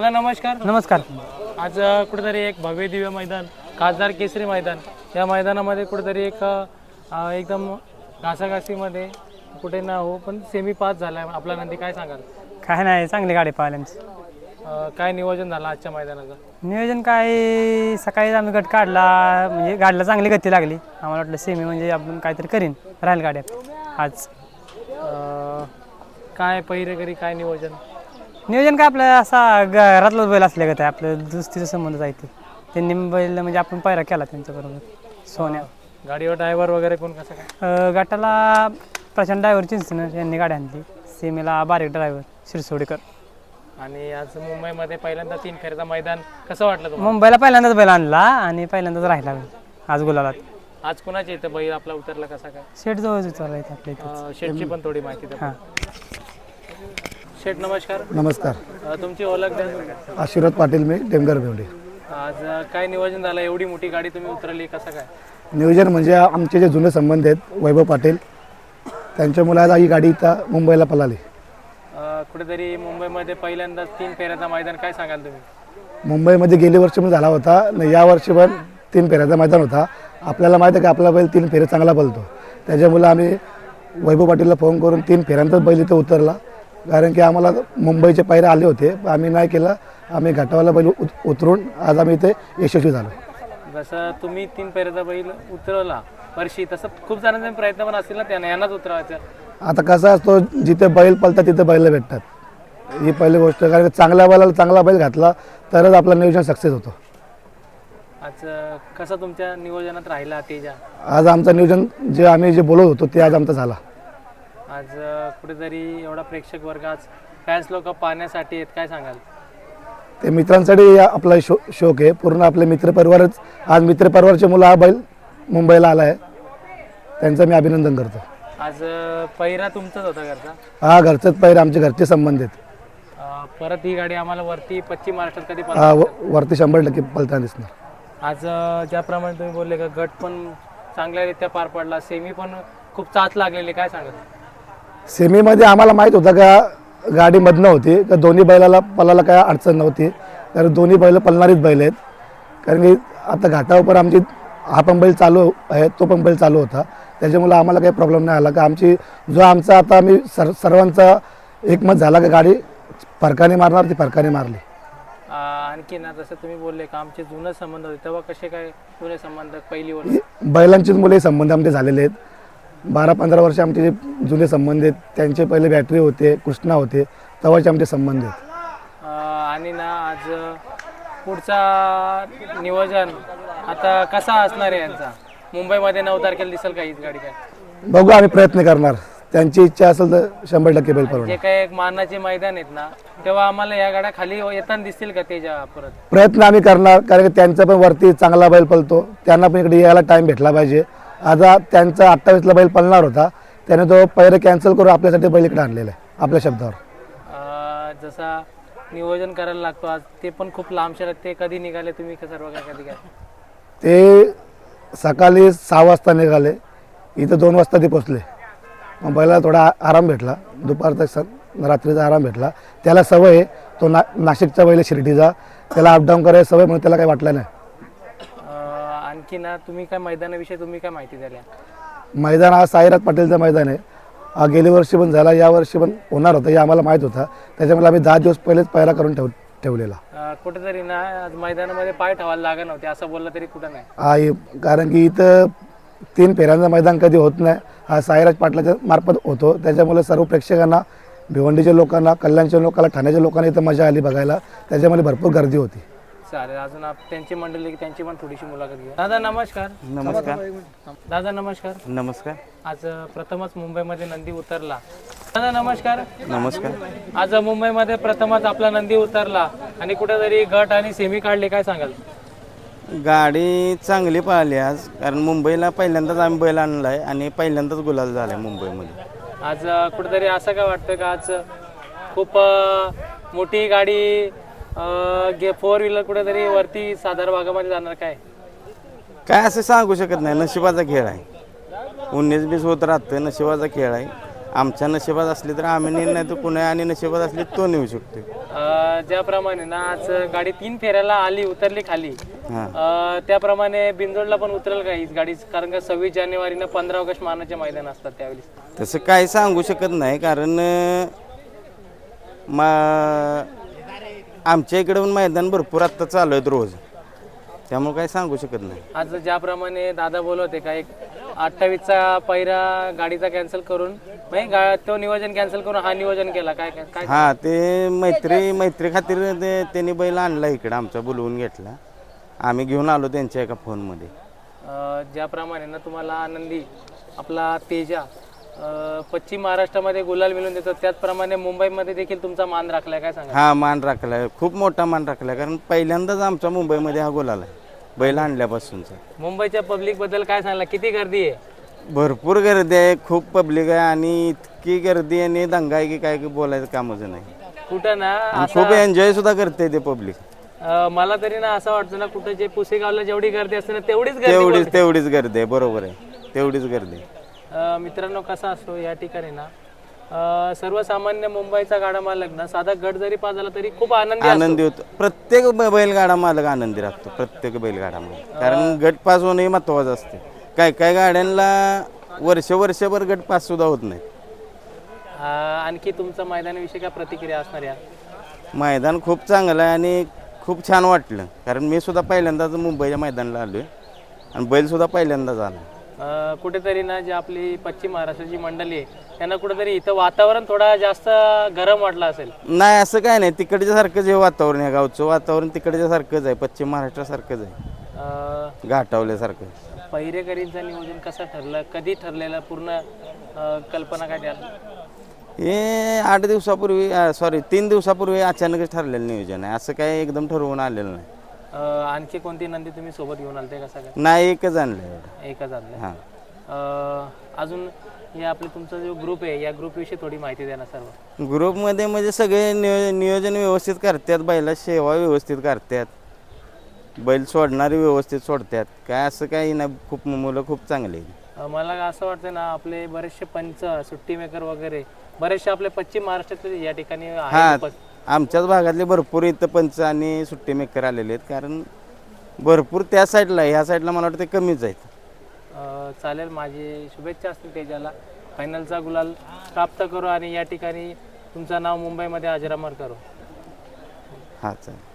दादा नमस्कार. नमस्कार. आज अ, कुठेतरी एक भव्य दिव्य मैदान खासदार केसरी मैदान या मैदानामध्ये कुठेतरी एक अ, एकदम घासाघासीमध्ये कुठे ना हो पण सेमी पास झाला आपला नंदी काय सांगाल? काय नाही चांगली गाडी पाहिली आमची. अ, काय नियोजन झालं आजच्या मैदानाचं? नियोजन काय सकाळी आम्ही गट काढला म्हणजे गाडीला चांगली गती लागली. आम्हाला वाटलं सेमी म्हणजे आपण काहीतरी करीन राहील गाड्यात आज. अ, काय पहिरेकरी काय नियोजन? नियोजन काय आपलं असा घरातलं बैल असल्या आहे आपलं दुस्तीचा संबंध आहे ते. त्यांनी बैल म्हणजे आपण पायरा केला त्यांच्याबरोबर सोन्या. गाडीवर ड्रायव्हर वगैरे कोण कसं काय? अं, गटाला प्रशांत ड्रायव्हर चिंचणर यांनी गाडी आणली. सेमीला बारीक ड्रायव्हर शिरसोडीकर. आणि आज मुंबईमध्ये पहिल्यांदा तीन फेऱ्याचं मैदान कसं वाटलं मुंबईला पहिल्यांदाच बैल आणला आणि पहिल्यांदाच राहिला बैल आज गुलाबात आज कुणाच्या इथं बैल आपला उतरला कसा काय? शेट जवळ आहे आपल्या इथं अ, शेठची पण थोडी माहिती द्या. हां शेठ नमस्कार. नमस्कार. अ, तुमची ओळख द्या आशीर्वाद पाटील मी डेमगर भेवडे आज अ, काय नियोजन झालं? एवढी मोठी गाडी तुम्ही उतरली कसं काय? नियोजन म्हणजे आमचे जे जुने संबंध आहेत वैभव पाटील त्यांच्यामुळे आज ही गाडी इथं मुंबईला पळाली. अ, कुठेतरी मुंबईमध्ये पहिल्यांदा तीन फेऱ्याचा मैदान काय सांगाल तुम्ही? मुंबईमध्ये गेली वर्षी पण झाला होता आणि या वर्षी पण तीन फेऱ्याचा मैदान होता. आपल्याला माहिती आहे की आपला बैल तीन फेरे चांगला पळतो. त्याच्यामुळे आम्ही वैभव पाटीलला फोन करून तीन फेऱ्यांतच बैल इथं उतरला. कारण की आम्हाला मुंबईचे पायरे आले होते. पण आम्ही नाही केलं. आम्ही घाटावाला बैल उत- उतरून आज आम्ही इथे यशस्वी झालो. जसं तुम्ही तीन फेऱ्याचा बैल उतरवला वर्षी तसं खूप जणांचे प्रयत्न पण असतील ना त्यांना यांनाच उतरवायचं. आता कसं असतो जिथे बैल पळतात तिथे बैल भेटतात. ही पहिली गोष्ट कारण की चांगल्या बैलाला चांगला बैल घातला तरच आपलं नियोजन सक्सेस होतो. आज अ, कसं तुमच्या नियोजनात राहिला तेजा? आज आमचं नियोजन जे आम्ही जे बोलत होतो ते आज आमचं झाला. आज कुठेतरी एवढा प्रेक्षक वर्ग आज फॅन्स लोक पाहण्यासाठी आहेत. काय सांगाल? ते मित्रांसाठी आपला शो शोक आहे. पूर्ण आपले मित्रपरिवारच आज मित्रपरिवारचे मुलं हा बैल मुंबईला आला आहे. त्यांचं मी अभिनंदन करतो. आज पहिरा तुमचाच होता घरचा? हा घरचंच पैर आमचे घरचे संबंध आहेत अ, परत ही गाडी आम्हाला वरती पश्चिम महाराष्ट्रात कधी हा व- वरती शंभर टक्के पळताना दिसणार. आज अ, ज्याप्रमाणे तुम्ही बोलले का गट पण चांगल्यारीत्या पार पडला सेमी पण खूप चाच लागलेली काय सांगत सेमीमध्ये आम्हाला माहीत होतं का गाडी मधनं होती का दोन्ही बैलाला पलाला काय अडचण नव्हती. कारण दोन्ही बैल पलणारीच बैल आहेत. कारण की आता घाटावर आमची हा पण बैल चालू आहे तो पण बैल चालू होता. त्याच्यामुळे आम्हाला काही प्रॉब्लेम नाही आला. का आमची जो आमचा आता आम्ही सर सर्वांचा एकमत झाला का गाडी फरकाने मारणार ती फरकाने मारली. आणखी ना जसं तुम्ही बोलले का आमचे जुने संबंध होते तेव्हा कसे काय जुने संबंध पहिली बैलांचीच मुले संबंध आमचे झालेले आहेत. बारा पंधरा वर्ष आमचे जे जुने संबंध आहेत त्यांचे पहिले बॅटरी होते कृष्णा होते तेव्हाचे आमचे संबंध आहेत. अ, आणि ना आज पुढचा नियोजन आता कसा असणार आहे यांचा? मुंबईमध्ये नऊ तारखेला दिसेल का हीच गाडी काय? बघू आम्ही प्रयत्न करणार. त्यांची इच्छा असेल तर शंभर टक्के बैल परवडणार. जे काही एक मानाचे मैदान आहेत ना तेव्हा आम्हाला या गाड्या खाली येताना दिसतील का तेजा परत? प्रयत्न आम्ही करणार कारण की त्यांचा पण वरती चांगला बैल पळतो. त्यांना पण इकडे यायला टाईम भेटला पाहिजे. आता त्यांचा अठ्ठावीसला बैल पळणार होता. त्याने तो पहिले कॅन्सल करून आपल्यासाठी बैल इकडे आणलेला आहे आपल्या शब्दावर. जसा नियोजन करायला लागतो आज ते पण खूप लांब शहरात ते कधी निघाले तुम्ही का सर्व काय कधी काय ते सकाळी सहा वाजता निघाले इथं दोन वाजता ते पोचले मग बैलाला थोडा आराम भेटला दुपारचा स- रात्रीचा आराम भेटला. त्याला सवय आहे तो ना नाशिकचा बैल शिर्डीचा त्याला अपडाऊन करायला सवय म्हणून त्याला काही वाटलं नाही. ना तुम्ही काय मैदानाविषयी तुम्ही काय माहिती द्याल्या मैदान हा साईराज पाटीलचं मैदान आहे. हा गेल्या वर्षी पण झाला या वर्षी पण होणार होतं हे आम्हाला माहीत होता. त्याच्यामुळे आम्ही दहा दिवस पहिलेच पहिला करून ठेव ठेवलेला. अ, कुठेतरी ना आज मैदानामध्ये पाय ठेवायला लागत नव्हते असं बोललं तरी कुठं नाही. हा हे- कारण की इथं तीन फेऱ्यांचं मैदान कधी होत नाही. हा साईराज पाटलाच्या मार्फत होतो. त्याच्यामुळे सर्व प्रेक्षकांना भिवंडीच्या लोकांना कल्याणच्या लोकांना ठाण्याच्या लोकांना इथं मजा आली बघायला. त्याच्यामध्ये भरपूर गर्दी होती. चालेल. अजून आप- त्यांची मंडळी त्यांची पण थोडीशी मुलाखत घेऊ दादा नमस्कार. नमस्कार. दादा नमस्कार. नमस्कार. आज अ, प्रथमच मुंबईमध्ये नंदी उतरला. दादा नमस्कार. नमस्कार. आज मुंबईमध्ये प्रथमच आपला नंदी उतरला. आणि कुठेतरी गट आणि सेमी काढले काय सांगाल? गाडी चांगली पळाली आज. कारण मुंबईला पहिल्यांदाच आम्ही बैल आणला आहे आणि पहिल्यांदाच गुलाल झाला आहे मुंबईमध्ये. आज अ, कुठेतरी असं काय वाटतं का आज खूप अ, मोठी गाडी फोर व्हीलर कुठेतरी वरती साधार भागामध्ये जाणार काय? काय असं सांगू शकत नाही. नशिबाचा खेळ आहे. उन्नीस बीस होत राहतं नशिबाचा खेळ आहे. आमच्या नशिबात असली तर आम्ही नेईल नाही तर कुणा आणि नशिबात असली तो नेऊ शकतो अ, ज्याप्रमाणे ना आज गाडी तीन फेऱ्याला आली उतरली खाली. हां. अ, त्याप्रमाणे बिंदोडला पण उतरेल का ही गाडी? कारण का सव्वीस जानेवारीनं पंधरा ऑगस्ट मानाचे मैदान असतात त्यावेळी तसं काही सांगू शकत नाही. कारण अं, मा आमच्या इकडे पण मैदान भरपूर आत्ता चालू आहेत रोज. त्यामुळे काही सांगू शकत नाही. आज ज्याप्रमाणे दादा बोलत होते का एक अठ्ठावीसचा पहिरा गाडीचा कॅन्सल करून म्हणजे गा- तो नियोजन कॅन्सल करून हा नियोजन केला काय काय काय हा ते मैत्री मैत्री खातीर ते त्यांनी बैल आणला इकडं आमचा बोलवून घेतला. आम्ही घेऊन आलो त्यांच्या एका फोनमध्ये. अ, ज्याप्रमाणे ना तुम्हाला आनंदी आपला तेजा पश्चिम महाराष्ट्रामध्ये गुलाल मिळून देतो. त्याचप्रमाणे मुंबईमध्ये देखील तुमचा मान राखलाय काय सांगा हा मान राखलाय. खूप मोठा मान राखलाय. कारण पहिल्यांदाच आमचा मुंबईमध्ये हा गोलाला आहे. बैल आणल्यापासूनचा. मुंबईच्या पब्लिकबद्दल काय सांगला? किती गर्दी आहे? भरपूर गर्दी आहे. खूप पब्लिक आहे आणि इतकी गर्दी आणि दंगा आहे की काय की बोलायचं कामच नाही. कुठं ना आणि खूप एन्जॉय सुद्धा करते ते पब्लिक अ, मला तरी ना असं वाटतं ना कुठं जे पुसेगावला जेवढी गर्दी असते ना तेवढीच गर्दी तेवढीच तेवढीच गर्दी आहे. बरोबर आहे. तेवढीच गर्दी आहे. मित्रांनो कसा असतो या ठिकाणी ना? अ, सर्वसामान्य मुंबईचा गाडा मालक ना साधा गट जरी पास झाला तरी खूप आनंदी. आनंदी होतो. प्रत्येक ब- बैलगाडा मालक आनंदी राहतो प्रत्येक बैलगाडा मालक. कारण गट पास होणं हे महत्वाचं असते. काय काय गाड्यांना वर्ष वर्षभर गट पास सुद्धा होत नाही. अ, आणखी तुमचा मैदानाविषयी काय प्रतिक्रिया असणार या? मैदान खूप चांगलं आहे आणि खूप छान वाटलं. कारण मी सुद्धा पहिल्यांदाच मुंबईच्या मैदानाला आलोय. आणि बैल सुद्धा पहिल्यांदाच आला. कुठेतरी ना जी आपली पश्चिम महाराष्ट्राची मंडळी आहे त्यांना कुठेतरी इथं वातावरण थोडा जास्त गरम वाटलं असेल. नाही असं काय नाही. तिकडच्या सारखंच हे वातावरण आहे गावचं वातावरण तिकडच्या सारखंच आहे. पश्चिम महाराष्ट्रासारखंच आहे. अ, घाटावल्यासारखं. पहिरेकरींचं नियोजन कसं ठरलं? कधी ठरलेलं पूर्ण अ, कल्पना काय द्याल? हे आठ दिवसापूर्वी सॉरी तीन दिवसापूर्वी अचानकच ठरलेलं नियोजन आहे. असं काही एकदम ठरवून आलेलं नाही. अ, आणखी कोणती नंदी तुम्ही सोबत घेऊन आलते कसं काय नाही एकच आणलं एवढं. एकच आणलं हां. अ, अजून हे आपले तुमचा जो ग्रुप आहे या ग्रुपविषयी थोडी माहिती द्या ना सर्व. ग्रुपमध्ये म्हणजे सगळे नियो नियोजन व्यवस्थित करतात बैला सेवा व्यवस्थित करतात. बैल सोडणारे व्यवस्थित सोडतात. काय असं काही नाही खूप मुलं खूप चांगले आहेत. अ, मला असं वाटतं ना आपले बरेचसे पंच सुट्टी मेकर वगैरे बरेचसे आपले पश्चिम महाराष्ट्रातले या ठिकाणी आहेत उपस्थित. आमच्याच भागातले भरपूर इथं पंच आणि सुट्टी मेकर आलेले आहेत. कारण भरपूर त्या साईडला ह्या साईडला मला वाटतं कमीच आहेत. अ, चालेल माझी शुभेच्छा असतील तेजाला. फायनलचा गुलाल प्राप्त करू आणि या ठिकाणी तुमचं नाव मुंबईमध्ये अजरामर करू. हां चालेल.